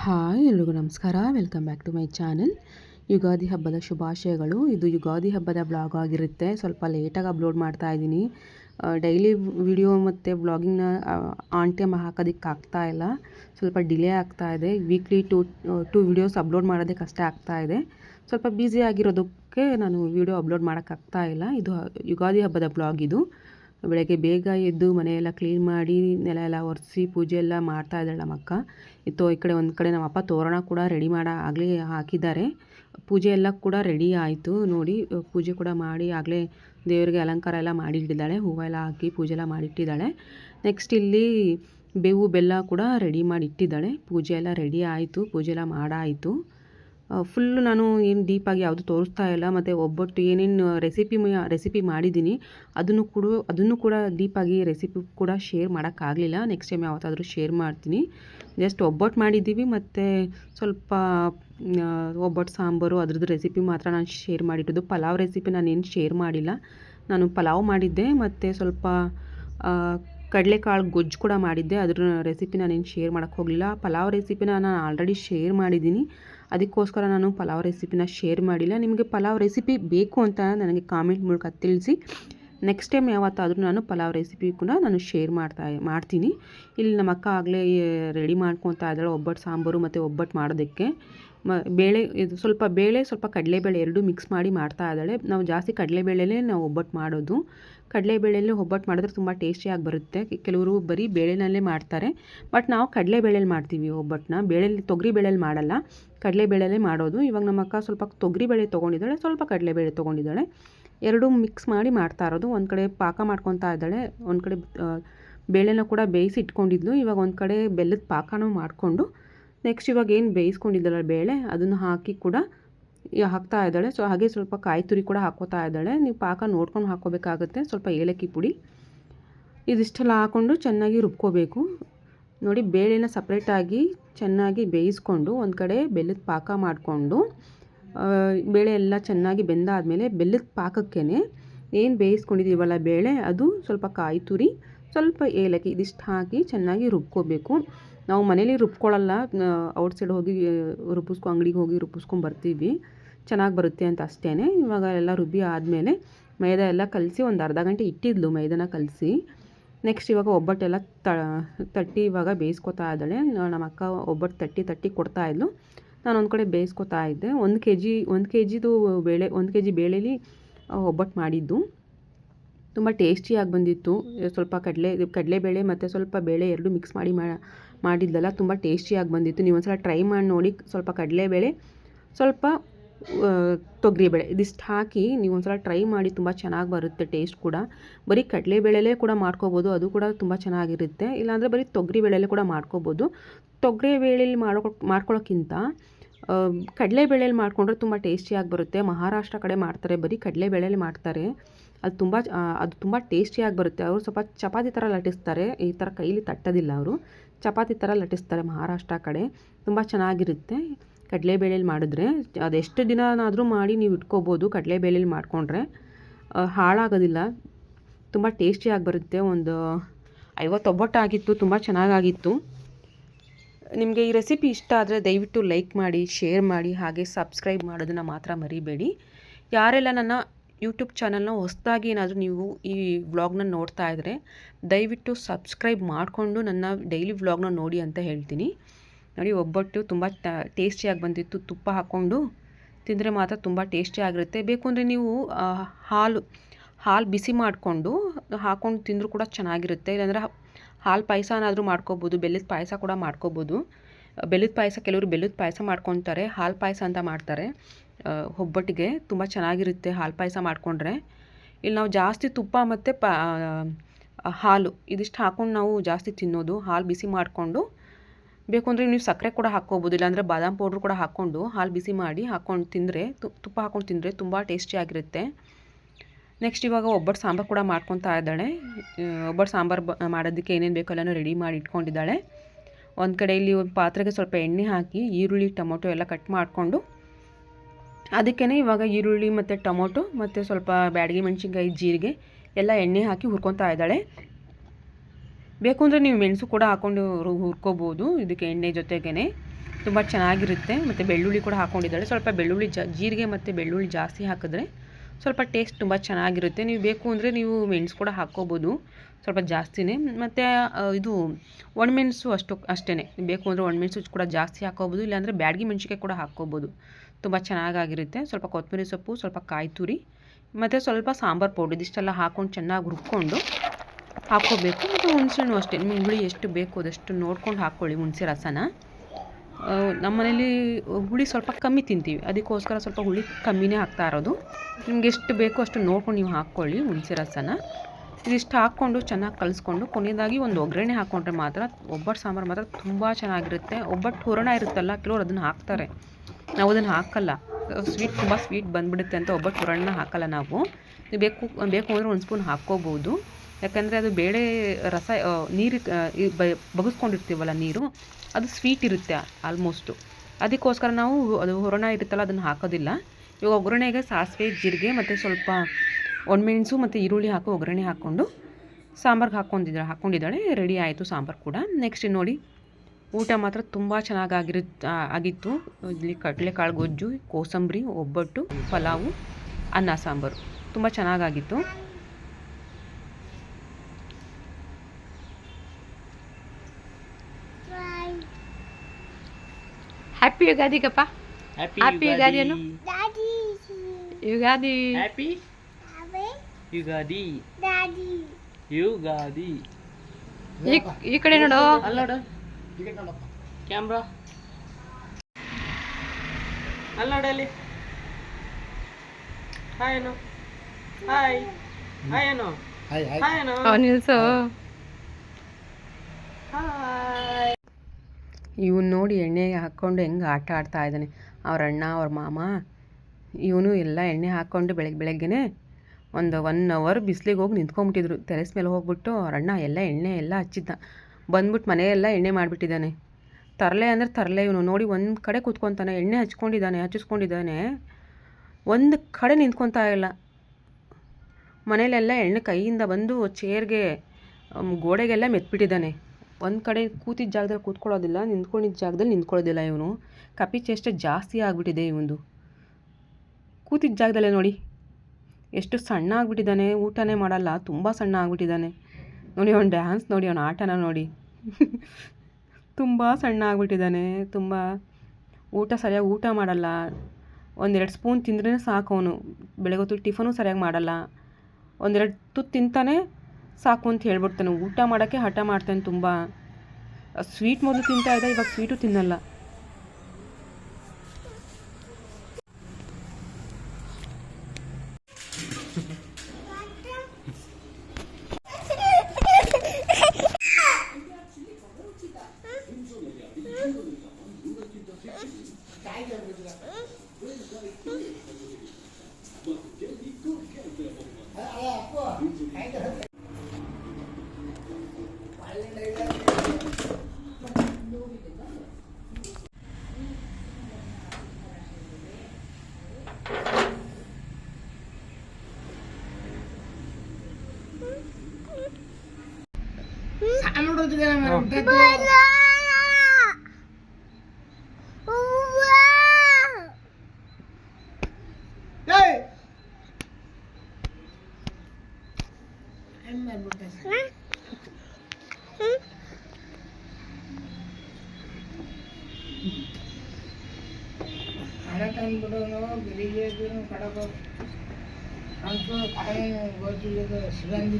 Hi ಎಲ್ರಿಗೂ ನಮಸ್ಕಾರ. Welcome back to my channel Ugadi ಹಬ್ಬದ ಶುಭಾಶಯಗಳು. ಇದು ಯುಗಾದಿ ಹಬ್ಬದ ಬ್ಲಾಗ್ ಆಗಿರುತ್ತೆ. ಸ್ವಲ್ಪ ಲೇಟಾಗಿ ಅಪ್ಲೋಡ್ ಮಾಡ್ತಾ ಇದ್ದೀನಿ. ಡೈಲಿ ವಿಡಿಯೋ ಮತ್ತು ಬ್ಲಾಗಿಂಗ್ನ ಆನ್ ಟೈಮ್ ಹಾಕೋದಕ್ಕೆ ಆಗ್ತಾ ಇಲ್ಲ. ಸ್ವಲ್ಪ ಡಿಲೇ ಆಗ್ತಾ ಇದೆ. Weekly two two videos upload ಮಾಡೋದಕ್ಕೆ ಕಷ್ಟ ಆಗ್ತಾ ಇದೆ. ಸ್ವಲ್ಪ ಬ್ಯುಸಿ ಆಗಿರೋದಕ್ಕೆ ನಾನು ವಿಡಿಯೋ ಅಪ್ಲೋಡ್ ಮಾಡೋಕ್ಕಾಗ್ತಾ ಇಲ್ಲ. ಇದು ಯುಗಾದಿ ಹಬ್ಬದ ಬ್ಲಾಗ್ ಇದು. ಬೆಳಗ್ಗೆ ಬೇಗ ಎದ್ದು ಮನೆಯೆಲ್ಲ ಕ್ಲೀನ್ ಮಾಡಿ ನೆಲ ಎಲ್ಲ ಒರೆಸಿ ಪೂಜೆ ಎಲ್ಲ ಮಾಡ್ತಾ ಇದ್ದಾಳೆ ನಮ್ಮ ಅಕ್ಕ. ಇತ್ತು ಈ ಕಡೆ ಒಂದು ಕಡೆ ನಮ್ಮ ಅಪ್ಪ ತೋರಣ ಕೂಡ ರೆಡಿ ಮಾಡ, ಆಗಲೇ ಹಾಕಿದ್ದಾರೆ. ಪೂಜೆ ಎಲ್ಲ ಕೂಡ ರೆಡಿ ಆಯಿತು ನೋಡಿ, ಪೂಜೆ ಕೂಡ ಮಾಡಿ ಆಗಲೇ ದೇವರಿಗೆ ಅಲಂಕಾರ ಎಲ್ಲ ಮಾಡಿಟ್ಟಿದ್ದಾಳೆ ಹೂವು ಎಲ್ಲ ಹಾಕಿ ಪೂಜೆ ಎಲ್ಲ ಮಾಡಿಟ್ಟಿದ್ದಾಳೆ ನೆಕ್ಸ್ಟ್ ಇಲ್ಲಿ ಬೇವು ಬೆಲ್ಲ ಕೂಡ ರೆಡಿ ಮಾಡಿ ಇಟ್ಟಿದ್ದಾಳೆ. ಪೂಜೆ ಎಲ್ಲ ರೆಡಿ ಆಯಿತು, ಪೂಜೆ ಎಲ್ಲ ಮಾಡಾಯಿತು. ಫುಲ್ಲು ನಾನು ಏನು ಡೀಪಾಗಿ ಯಾವುದು ತೋರಿಸ್ತಾ ಇಲ್ಲ, ಮತ್ತು ಒಬ್ಬಟ್ಟು ಏನೇನು ರೆಸಿಪಿ ರೆಸಿಪಿ ಮಾಡಿದ್ದೀನಿ, ಅದನ್ನು ಕೂಡ ಅದನ್ನು ಕೂಡ ಡೀಪಾಗಿ ರೆಸಿಪಿ ಕೂಡ ಶೇರ್ ಮಾಡೋಕ್ಕಾಗಲಿಲ್ಲ. ನೆಕ್ಸ್ಟ್ ಟೈಮ್ ಯಾವತ್ತಾದರೂ ಶೇರ್ ಮಾಡ್ತೀನಿ. ಜಸ್ಟ್ ಒಬ್ಬಟ್ಟು ಮಾಡಿದ್ದೀವಿ, ಮತ್ತು ಸ್ವಲ್ಪ ಒಬ್ಬಟ್ಟು ಸಾಂಬಾರು, ಅದ್ರದ್ದು ರೆಸಿಪಿ ಮಾತ್ರ ನಾನು ಶೇರ್ ಮಾಡಿರೋದು ಪಲಾವ್ ರೆಸಿಪಿ ನಾನೇನು ಶೇರ್ ಮಾಡಿಲ್ಲ. ನಾನು ಪಲಾವ್ ಮಾಡಿದ್ದೆ, ಮತ್ತು ಸ್ವಲ್ಪ ಕಡಲೆಕಾಳು ಗೊಜ್ಜು ಕೂಡ ಮಾಡಿದ್ದೆ. ಅದ್ರ ರೆಸಿಪಿ ನಾನೇನು ಶೇರ್ ಮಾಡೋಕ್ಕೆ ಹೋಗಲಿಲ್ಲ. ಪಲಾವ್ ರೆಸಿಪಿನ ನಾನು ಆಲ್ರೆಡಿ ಶೇರ್ ಮಾಡಿದ್ದೀನಿ. ಅದಕ್ಕೋಸ್ಕರ ನಾನು ಪಲಾವ್ ರೆಸಿಪಿನ ಶೇರ್ ಮಾಡಿಲ್ಲ. ನಿಮಗೆ ಪಲಾವ್ ರೆಸಿಪಿ ಬೇಕು ಅಂತ ನನಗೆ ಕಾಮೆಂಟ್ ಮೂಲಕ ತಿಳಿಸಿ. ನೆಕ್ಸ್ಟ್ ಟೈಮ್ ಯಾವತ್ತಾದರೂ ನಾನು ಪಲಾವ್ ರೆಸಿಪಿ ಕೂಡ ನಾನು ಶೇರ್ ಮಾಡ್ತಾ, ಮಾಡ್ತೀನಿ. ಇಲ್ಲಿ ನಮ್ಮ ಅಕ್ಕ ಆಗಲೇ ರೆಡಿ ಮಾಡ್ಕೊತಾ ಇದ್ದಾಳೆ ಒಬ್ಬಟ್ಟು ಸಾಂಬಾರು ಮತ್ತು ಒಬ್ಬಟ್ಟು ಮಾಡೋದಕ್ಕೆ. ಮ, ಬೇಳೆ, ಇದು ಸ್ವಲ್ಪ ಬೇಳೆ, ಸ್ವಲ್ಪ ಕಡಲೆಬೇಳೆ ಎರಡೂ ಮಿಕ್ಸ್ ಮಾಡಿ ಮಾಡ್ತಾ ಇದ್ದಾಳೆ. ನಾವು ಜಾಸ್ತಿ ಕಡಲೆಬೇಳೆಲೇ ನಾವು ಒಬ್ಬಟ್ಟು ಮಾಡೋದು. ಕಡಲೆಬೇಳೆಯಲ್ಲಿ ಒಬ್ಬಟ್ಟು ಮಾಡಿದ್ರೆ ತುಂಬ ಟೇಸ್ಟಿಯಾಗಿ ಬರುತ್ತೆ. ಕೆಲವರು ಬರೀ ಬೇಳೆನಲ್ಲೇ ಮಾಡ್ತಾರೆ. ಬಟ್ ನಾವು ಕಡಲೆ ಬೇಳೆಯಲ್ಲಿ ಮಾಡ್ತೀವಿ ಒಬ್ಬಟ್ಟನ್ನ. ಬೇಳೆಲಿ ತೊಗರಿ ಬೇಳೆಲಿ ಮಾಡಲ್ಲ. ಕಡಲೆಬೇಳೆಲೇ ಮಾಡೋದು. ಇವಾಗ ನಮ್ಮ ಅಕ್ಕ ಸ್ವಲ್ಪ ತೊಗರಿಬೇಳೆ ತೊಗೊಂಡಿದ್ದಾಳೆ, ಸ್ವಲ್ಪ ಕಡಲೆ ಬೇಳೆ ತೊಗೊಂಡಿದ್ದಾಳೆ. ಎರಡೂ ಮಿಕ್ಸ್ ಮಾಡಿ ಮಾಡ್ತಾ ಇರೋದು. ಒಂದು ಕಡೆ ಪಾಕ ಮಾಡ್ಕೊತಾ ಇದ್ದಾಳೆ. ಒಂದು ಕಡೆ ಬೇಳೆನ ಕೂಡ ಬೇಯಿಸಿ ಇಟ್ಕೊಂಡಿದ್ಲು. ಇವಾಗ ಒಂದು ಕಡೆ ಬೆಲ್ಲದ ಪಾಕನೂ ಮಾಡಿಕೊಂಡು ನೆಕ್ಸ್ಟ್ ಇವಾಗ ಏನು ಬೇಯಿಸ್ಕೊಂಡಿದ್ದಲ್ಲ ಬೇಳೆ, ಅದನ್ನು ಹಾಕಿ ಕೂಡ ಹಾಕ್ತಾ ಇದ್ದಾಳೆ. ಸೊ ಹಾಗೆ ಸ್ವಲ್ಪ ಕಾಯಿ ತುರಿ ಕೂಡ ಹಾಕೋತಾ ಇದ್ದಾಳೆ. ನೀವು ಪಾಕ ನೋಡ್ಕೊಂಡು ಹಾಕೋಬೇಕಾಗುತ್ತೆ ಸ್ವಲ್ಪ ಏಲಕ್ಕಿ ಪುಡಿ. ಇದಿಷ್ಟೆಲ್ಲ ಹಾಕ್ಕೊಂಡು ಚೆನ್ನಾಗಿ ರುಬ್ಕೋಬೇಕು. ನೋಡಿ, ಬೇಳೆನ ಸಪ್ರೇಟಾಗಿ ಚೆನ್ನಾಗಿ ಬೇಯಿಸ್ಕೊಂಡು ಒಂದು ಕಡೆ ಬೆಲ್ಲದ ಪಾಕ ಮಾಡಿಕೊಂಡು ಬೇಳೆ ಎಲ್ಲ ಚೆನ್ನಾಗಿ ಬೆಂದಾದಮೇಲೆ ಬೆಲ್ಲದ ಪಾಕಕ್ಕೇ ಏನು ಬೇಯಿಸ್ಕೊಂಡಿದ್ದೀವಲ್ಲ ಬೇಳೆ, ಅದು ಸ್ವಲ್ಪ ಕಾಯಿ ತುರಿ, ಸ್ವಲ್ಪ ಏಲಕ್ಕಿ ಇದಿಷ್ಟು ಹಾಕಿ ಚೆನ್ನಾಗಿ ರುಬ್ಕೋಬೇಕು. ನಾವು ಮನೇಲಿ ರುಬ್ಕೊಳ್ಳಲ್ಲ ಔಟ್ಸೈಡ್ ಹೋಗಿ ರುಬ್ಬಿಸ್ಕೊ, ಅಂಗಡಿಗೆ ಹೋಗಿ ರುಬ್ಬಿಸ್ಕೊಂಡು ಬರ್ತೀವಿ. ಚೆನ್ನಾಗಿ ಬರುತ್ತೆ ಅಂತ ಅಷ್ಟೇ ಇವಾಗ ಎಲ್ಲ ರುಬ್ಬಿ ಆದಮೇಲೆ ಮೈದಾ ಎಲ್ಲ ಕಲಸಿ ಒಂದು ಅರ್ಧ ಗಂಟೆ ಇಟ್ಟಿದ್ಲು ಮೈದಾನ ಕಲಸಿ. ನೆಕ್ಸ್ಟ್ ಇವಾಗ ಒಬ್ಬಟ್ಟೆಲ್ಲ ತಟ್ಟಿ ಇವಾಗ ಬೇಯಿಸ್ಕೊತಾ ಇದ್ದಾಳೆ. ನಮ್ಮ ಅಕ್ಕ ಒಬ್ಬಟ್ಟು ತಟ್ಟಿ ತಟ್ಟಿ ಕೊಡ್ತಾ ಇದ್ಲು. ನಾನು ಒಂದು ಕಡೆ ಬೇಯಿಸ್ಕೊತಾ ಇದ್ದೆ. ಒಂದು ಕೆ ಜಿ ಒಂದು ಕೆ ಜಿದು ಬೇಳೆ, ಒಂದು ಕೆ ಜಿ ಬೇಳೆಲಿ ಒಬ್ಬಟ್ಟು ಮಾಡಿದ್ದು. ತುಂಬ ಟೇಸ್ಟಿಯಾಗಿ ಬಂದಿತ್ತು. ಸ್ವಲ್ಪ ಕಡಲೆ ಕಡಲೆಬೇಳೆ ಮತ್ತು ಸ್ವಲ್ಪ ಬೇಳೆ ಎರಡು ಮಿಕ್ಸ್ ಮಾಡಿ ಮಾಡಿದ್ದಲ್ಲ ತುಂಬ ಟೇಸ್ಟಿಯಾಗಿ ಬಂದಿತ್ತು. ನೀವು ಒಂದು ಟ್ರೈ ಮಾಡಿ ನೋಡಿ. ಸ್ವಲ್ಪ ಕಡಲೆಬೇಳೆ ಸ್ವಲ್ಪ ತೊಗರಿಬೇಳೆ. ಇದಿಷ್ಟು ಹಾಕಿ ನೀವು ಒಂದು ಸಲ ಟ್ರೈ ಮಾಡಿ ತುಂಬ ಚೆನ್ನಾಗಿ ಬರುತ್ತೆ ಟೇಸ್ಟ್ ಕೂಡ. ಬರೀ ಕಡಲೆಬೇಳೆಲೇ ಕೂಡ ಮಾಡ್ಕೋಬೋದು, ಅದು ಕೂಡ ತುಂಬ ಚೆನ್ನಾಗಿರುತ್ತೆ. ಇಲ್ಲಾಂದರೆ ಬರೀ ತೊಗರಿ ಬೇಳೆಲೇ ಕೂಡ ಮಾಡ್ಕೋಬೋದು. ತೊಗರಿಬೇಳೆಲಿ ಮಾಡ್ಕೊ ಮಾಡ್ಕೊಳ್ಳೋಕ್ಕಿಂತ ಕಡಲೆಬೇಳೆಲಿ ಮಾಡಿಕೊಂಡ್ರೆ ತುಂಬ ಟೇಸ್ಟಿಯಾಗಿ ಬರುತ್ತೆ. ಮಹಾರಾಷ್ಟ್ರ ಕಡೆ ಮಾಡ್ತಾರೆ, ಬರೀ ಕಡಲೆಬೇಳೆಲಿ ಮಾಡ್ತಾರೆ. ಅದು ತುಂಬ ಅದು ತುಂಬ ಟೇಸ್ಟಿಯಾಗಿ ಬರುತ್ತೆ. ಅವರು ಸ್ವಲ್ಪ ಚಪಾತಿ ಥರ ಲಟ್ಟಿಸ್ತಾರೆ. ಈ ಥರ ಕೈಲಿ ತಟ್ಟೋದಿಲ್ಲ ಅವರು. ಚಪಾತಿ ಥರ ಲಟ್ಟಿಸ್ತಾರೆ ಮಹಾರಾಷ್ಟ್ರ ಕಡೆ. ತುಂಬ ಚೆನ್ನಾಗಿರುತ್ತೆ. ಕಡಲೆಬೇಳೆಲಿ ಮಾಡಿದ್ರೆ ಅದೆಷ್ಟು ದಿನನಾದರೂ ಮಾಡಿ ನೀವು ಇಟ್ಕೋಬೋದು ಕಡಲೆಬೇಳೆಲಿ ಮಾಡಿಕೊಂಡ್ರೆ. ಹಾಳಾಗೋದಿಲ್ಲ. ತುಂಬ ಟೇಸ್ಟಿಯಾಗಿ ಬರುತ್ತೆ ಒಂದು ಐವತ್ತೊಬ್ಬಟ್ಟು ಆಗಿತ್ತು ತುಂಬ ಚೆನ್ನಾಗಾಗಿತ್ತು. ನಿಮಗೆ ಈ ರೆಸಿಪಿ ಇಷ್ಟ ಆದರೆ ದಯವಿಟ್ಟು ಲೈಕ್ ಮಾಡಿ, ಶೇರ್ ಮಾಡಿ, ಹಾಗೆ ಸಬ್ಸ್ಕ್ರೈಬ್ ಮಾಡೋದನ್ನು ಮಾತ್ರ ಮರಿಬೇಡಿ. ಯಾರೆಲ್ಲ ನನ್ನ ಯೂಟ್ಯೂಬ್ ಚಾನಲ್ನ ಹೊಸದಾಗಿ ಏನಾದರೂ ನೀವು ಈ ವ್ಲಾಗ್ನ ನೋಡ್ತಾ ಇದ್ದರೆ ದಯವಿಟ್ಟು ಸಬ್ಸ್ಕ್ರೈಬ್ ಮಾಡಿಕೊಂಡು ನನ್ನ ಡೈಲಿ ವ್ಲಾಗ್ನ ನೋಡಿ ಅಂತ ಹೇಳ್ತೀನಿ. ನೋಡಿ, ಒಬ್ಬಟ್ಟು ತುಂಬ ಟೇಸ್ಟಿಯಾಗಿ ಬಂದಿತ್ತು. ತುಪ್ಪ ಹಾಕ್ಕೊಂಡು ತಿಂದರೆ ಮಾತ್ರ ತುಂಬ ಟೇಸ್ಟಿಯಾಗಿರುತ್ತೆ ಬೇಕು ಅಂದರೆ ನೀವು ಹಾಲು ಹಾಲು ಬಿಸಿ ಮಾಡಿಕೊಂಡು ಹಾಕ್ಕೊಂಡು ತಿಂದರೂ ಕೂಡ ಚೆನ್ನಾಗಿರುತ್ತೆ. ಇಲ್ಲಾಂದರೆ ಹಾಲು ಪಾಯಸನಾದರೂ ಮಾಡ್ಕೋಬೋದು, ಬೆಲ್ಲದ ಪಾಯಸ ಕೂಡ ಮಾಡ್ಕೋಬೋದು. ಬೆಲ್ಲದ ಪಾಯಸ, ಕೆಲವರು ಬೆಲ್ಲದ ಪಾಯಸ ಮಾಡ್ಕೊತಾರೆ ಹಾಲು ಪಾಯಸ ಅಂತ ಮಾಡ್ತಾರೆ. ಒಬ್ಬಟ್ಟಿಗೆ ತುಂಬ ಚೆನ್ನಾಗಿರುತ್ತೆ ಹಾಲು ಪಾಯಸ ಮಾಡಿಕೊಂಡ್ರೆ. ಇಲ್ಲಿ ನಾವು ಜಾಸ್ತಿ ತುಪ್ಪ ಮತ್ತು ಪಾ ಹಾಲು ಇದಿಷ್ಟು ಹಾಕ್ಕೊಂಡು ನಾವು ಜಾಸ್ತಿ ತಿನ್ನೋದು, ಹಾಲು ಬಿಸಿ ಮಾಡಿಕೊಂಡು ಬೇಕು ಅಂದರೆ ನೀವು ಸಕ್ಕರೆ ಕೂಡ ಹಾಕ್ಕೋಬೋದು, ಇಲ್ಲಾಂದರೆ ಬಾದಾಮ್ ಪೌಡ್ರ್ ಕೂಡ ಹಾಕ್ಕೊಂಡು ಹಾಲು ಬಿಸಿ ಮಾಡಿ ಹಾಕ್ಕೊಂಡು ತಿಂದರೆ ತುಪ್ಪ ಹಾಕ್ಕೊಂಡು ತಿಂದರೆ ತುಂಬ ಟೇಸ್ಟಿಯಾಗಿರುತ್ತೆ ನೆಕ್ಸ್ಟ್ ಇವಾಗ ಒಬ್ಬಟ್ಟು ಸಾಂಬಾರು ಕೂಡ ಮಾಡ್ಕೊತಾ ಇದ್ದಾಳೆ. ಒಬ್ಬಟ್ಟು ಸಾಂಬಾರು ಮಾಡೋದಕ್ಕೆ ಏನೇನು ಬೇಕೋ ಎಲ್ಲನೂ ರೆಡಿ ಮಾಡಿ ಇಟ್ಕೊಂಡಿದ್ದಾಳೆ. ಒಂದು ಕಡೆ ಇಲ್ಲಿ ಒಂದು ಪಾತ್ರೆಗೆ ಸ್ವಲ್ಪ ಎಣ್ಣೆ ಹಾಕಿ, ಈರುಳ್ಳಿ, ಟೊಮೊಟೊ ಎಲ್ಲ ಕಟ್ ಮಾಡಿಕೊಂಡು ಅದಕ್ಕೇ ಇವಾಗ ಈರುಳ್ಳಿ ಮತ್ತು ಟೊಮೊಟೊ ಮತ್ತು ಸ್ವಲ್ಪ ಬ್ಯಾಡಗಿ ಮೆಣಸಿನ್ಕಾಯಿ, ಜೀರಿಗೆ ಎಲ್ಲ ಎಣ್ಣೆ ಹಾಕಿ ಹುರ್ಕೊತಾ ಇದ್ದಾಳೆ. ಬೇಕು ಅಂದರೆ ನೀವು ಮೆಣಸು ಕೂಡ ಹಾಕ್ಕೊಂಡು ಹುರ್ಕೋಬೋದು. ಇದಕ್ಕೆ ಎಣ್ಣೆ ಜೊತೆಗೇ ತುಂಬ ಚೆನ್ನಾಗಿರುತ್ತೆ. ಮತ್ತು ಬೆಳ್ಳುಳ್ಳಿ ಕೂಡ ಹಾಕ್ಕೊಂಡಿದ್ದಾಳೆ ಸ್ವಲ್ಪ ಬೆಳ್ಳುಳ್ಳಿ ಜ, ಜೀರಿಗೆ ಮತ್ತು ಬೆಳ್ಳುಳ್ಳಿ ಜಾಸ್ತಿ ಹಾಕಿದ್ರೆ ಸ್ವಲ್ಪ ಟೇಸ್ಟ್ ತುಂಬ ಚೆನ್ನಾಗಿರುತ್ತೆ. ನೀವು ಬೇಕು ಅಂದರೆ ನೀವು ಮೆಣಸು ಕೂಡ ಹಾಕ್ಕೋಬೋದು. ಸ್ವಲ್ಪ ಜಾಸ್ತಿನೇ. ಮತ್ತು ಇದು ಒಣಮೆಣಸು ಅಷ್ಟು ಅಷ್ಟೇ ಬೇಕು ಅಂದರೆ ಒಣಮೆಣಸು ಕೂಡ ಜಾಸ್ತಿ ಹಾಕ್ಕೋಬೋದು. ಇಲ್ಲಾಂದರೆ ಬ್ಯಾಡಗಿ ಮೆಣಸಿಕಾಯಿ ಕೂಡ ಹಾಕ್ಕೋಬೋದು. ತುಂಬ ಚೆನ್ನಾಗಾಗಿರುತ್ತೆ. ಸ್ವಲ್ಪ ಕೊತ್ತಂಬರಿ ಸೊಪ್ಪು, ಸ್ವಲ್ಪ ಕಾಯಿ ತುರಿ ಮತ್ತು ಸ್ವಲ್ಪ ಸಾಂಬಾರು ಪೌಡರ್ ಇದಿಷ್ಟೆಲ್ಲ ಹಾಕ್ಕೊಂಡು ಚೆನ್ನಾಗಿ ರುಬ್ಕೊಂಡು ಹಾಕ್ಕೋಬೇಕು. ಮತ್ತು ಹುಣಸೆಹಣ್ಣು ಅಷ್ಟೇ. ನಿಮ್ಮ ಹುಳಿ ಎಷ್ಟು ಬೇಕು ಅದಷ್ಟು ನೋಡ್ಕೊಂಡು ಹಾಕ್ಕೊಳ್ಳಿ ಹುಣಸೆ ರಸನ. ನಮ್ಮ ಮನೇಲಿ ಹುಳಿ ಸ್ವಲ್ಪ ಕಮ್ಮಿ ತಿಂತೀವಿ. ಅದಕ್ಕೋಸ್ಕರ ಸ್ವಲ್ಪ ಹುಳಿ ಕಮ್ಮಿನೇ ಹಾಕ್ತಾ ಇರೋದು. ನಿಮ್ಗೆ ಎಷ್ಟು ಬೇಕು ಅಷ್ಟು ನೋಡ್ಕೊಂಡು ನೀವು ಹಾಕ್ಕೊಳ್ಳಿ ಹುಣಸೆ ರಸನ. ಇದಿಷ್ಟು ಹಾಕ್ಕೊಂಡು ಚೆನ್ನಾಗಿ ಕಲಿಸ್ಕೊಂಡು ಕೊನೆಯದಾಗಿ ಒಂದು ಒಗ್ಗರಣೆ ಹಾಕ್ಕೊಂಡ್ರೆ ಮಾತ್ರ ಒಬ್ಬಟ್ಟು ಸಾಂಬಾರು ಮಾತ್ರ ತುಂಬ ಚೆನ್ನಾಗಿರುತ್ತೆ. ಒಬ್ಬಟ್ಟು ಹೂರಣ ಇರುತ್ತಲ್ಲ, ಕೆಲವ್ರು ಅದನ್ನು ಹಾಕ್ತಾರೆ. ನಾವು ಅದನ್ನು ಹಾಕಲ್ಲ. ಸ್ವೀಟ್ ತುಂಬ ಸ್ವೀಟ್ ಬಂದುಬಿಡುತ್ತೆ ಅಂತ ಒಬ್ಬಟ್ಟು ಹೂರಣ ಹಾಕಲ್ಲ ನಾವು. ನೀವು ಬೇಕು ಬೇಕು ಅಂದರೆ ಒಂದು ಸ್ಪೂನ್ ಹಾಕ್ಕೋಬೋದು. ಯಾಕಂದರೆ ಅದು ಬೇಳೆ ರಸ ನೀರು ಬಗಸ್ಕೊಂಡಿರ್ತೀವಲ್ಲ ನೀರು, ಅದು ಸ್ವೀಟ್ ಇರುತ್ತೆ ಆಲ್ಮೋಸ್ಟು ಅದಕ್ಕೋಸ್ಕರ ನಾವು ಅದು ಹೂರಣ ಇರುತ್ತಲ್ಲ, ಅದನ್ನು ಹಾಕೋದಿಲ್ಲ. ಇವಾಗ ಒಗ್ಗರಣೆಗೆ ಸಾಸಿವೆ, ಜೀರಿಗೆ ಮತ್ತು ಸ್ವಲ್ಪ ಒಣಮೆಣಸು ಮತ್ತು ಈರುಳ್ಳಿ ಹಾಕಿ ಒಗ್ಗರಣೆ ಹಾಕ್ಕೊಂಡು ಸಾಂಬಾರ್ಗೆ ಹಾಕ್ಕೊಂಡಿದ್ದಾಳೆ ಹಾಕ್ಕೊಂಡಿದ್ದಾಳೆ ರೆಡಿ ಆಯಿತು ಸಾಂಬಾರು ಕೂಡ. ನೆಕ್ಸ್ಟ್ ನೋಡಿ, ಊಟ ಮಾತ್ರ ತುಂಬ ಚೆನ್ನಾಗಿ ಆಗಿತ್ತು. ಇಲ್ಲಿ ಕಡಲೆಕಾಳು ಗೊಜ್ಜು, ಕೋಸಂಬರಿ, ಒಬ್ಬಟ್ಟು, ಪಲಾವು, ಅನ್ನ ಸಾಂಬಾರು. ತುಂಬ ಚೆನ್ನಾಗಾಗಿತ್ತು. ಹ್ಯಾಪಿ ಯುಗಾದಿಗಪ್ಪ ಹ್ಯಾಪಿ ಯುಗಾದಿ ಏನು ಯುಗಾದಿ ಹ್ಯಾಪಿ ಯುಗಾದಿ ಯುಗಾದಿ ಈ ಕಡೆ ನೋಡು. ಅಲ್ಲ ಕ್ಯಾಮ್ರಾ ಅಲ್ಲ ನೋಡು ಅಲ್ಲಿ. ಹಾಯ್ ಏನು ಹಾಯ್ ಹಾಯ್ ಏನು ಹಾಯ್ ಏನು ಅವ್ ನಿಲ್ಸು. ಹಾಯ್ ಇವನು ನೋಡಿ ಎಣ್ಣೆ ಹಾಕ್ಕೊಂಡು ಹೆಂಗೆ ಆಟ ಆಡ್ತಾ ಇದ್ದಾನೆ. ಅವ್ರ ಅಣ್ಣ, ಅವ್ರ ಮಾಮ, ಇವನು ಎಲ್ಲ ಎಣ್ಣೆ ಹಾಕ್ಕೊಂಡು ಬೆಳಗ್ಗೆ ಬೆಳಗ್ಗೆನೆ ಒಂದು ಒನ್ ಅವರ್ ಬಿಸಿಲಿಗೆ ಹೋಗಿ ನಿಂತ್ಕೊಂಬಿಟ್ಟಿದ್ರು. ತೆರೆಸ್ ಮೇಲೆ ಹೋಗ್ಬಿಟ್ಟು ಅವ್ರ ಅಣ್ಣ ಎಲ್ಲ ಎಣ್ಣೆ ಎಲ್ಲ ಹಚ್ಚಿದ್ದ. ಬಂದ್ಬಿಟ್ಟು ಮನೆಯೆಲ್ಲ ಎಣ್ಣೆ ಮಾಡಿಬಿಟ್ಟಿದ್ದಾನೆ. ತರಲೆ ಅಂದರೆ ತರಲೆ ಇವನು. ನೋಡಿ ಒಂದು ಕಡೆ ಕೂತ್ಕೊತಾನೆ, ಎಣ್ಣೆ ಹಚ್ಕೊಂಡಿದ್ದಾನೆ, ಹಚ್ಚಿಸ್ಕೊಂಡಿದ್ದಾನೆ. ಒಂದು ಕಡೆ ನಿಂತ್ಕೊತಾ ಇಲ್ಲ. ಮನೇಲೆಲ್ಲ ಎಣ್ಣೆ ಕೈಯಿಂದ ಬಂದು ಚೇರ್ಗೆ ಗೋಡೆಗೆಲ್ಲ ಮೆತ್ಬಿಟ್ಟಿದ್ದಾನೆ. ಒಂದು ಕಡೆ ಕೂತಿದ್ದ ಜಾಗದಲ್ಲಿ ಕೂತ್ಕೊಳ್ಳೋದಿಲ್ಲ ನಿಂತ್ಕೊಂಡಿದ್ದ ಜಾಗದಲ್ಲಿ ನಿಂತ್ಕೊಳ್ಳೋದಿಲ್ಲ ಇವನು. ಕಪಿ ಚೇಷ್ಟೆ ಜಾಸ್ತಿ ಆಗಿಬಿಟ್ಟಿದೆ ಇವನು ಕೂತಿದ್ದ ಜಾಗದಲ್ಲೇ ನೋಡಿ. ಎಷ್ಟು ಸಣ್ಣ ಆಗಿಬಿಟ್ಟಿದ್ದಾನೆ, ಊಟನೇ ಮಾಡಲ್ಲ, ತುಂಬ ಸಣ್ಣ ಆಗಿಬಿಟ್ಟಿದ್ದಾನೆ. ನೋಡಿ ಅವ್ನು ಡ್ಯಾನ್ಸ್ ನೋಡಿ, ಅವನ ಆಟನ ನೋಡಿ. ತುಂಬ ಸಣ್ಣ ಆಗಿಬಿಟ್ಟಿದ್ದಾನೆ, ತುಂಬ ಊಟ ಸರಿಯಾಗಿ ಊಟ ಮಾಡಲ್ಲ. ಒಂದೆರಡು ಸ್ಪೂನ್ ತಿಂದ್ರೇ ಸಾಕು ಅವನು. ಬೆಳಗ್ಗೆ ಹೊತ್ತು ಟಿಫನು ಸರಿಯಾಗಿ ಮಾಡಲ್ಲ. ಒಂದೆರಡು ತುತ್ತು ತಿಂತಾನೆ ಸಾಕು ಅಂತ ಹೇಳ್ಬಿಡ್ತಾನೆ. ಊಟ ಮಾಡೋಕ್ಕೆ ಹಠ ಮಾಡ್ತಾನೆ ತುಂಬ. ಸ್ವೀಟ್ ಮೊದಲು ತಿಂತಾ ಇದ್ದ, ಇವಾಗ ಸ್ವೀಟು ತಿನ್ನಲ್ಲ. ಸುಗಂಧಿ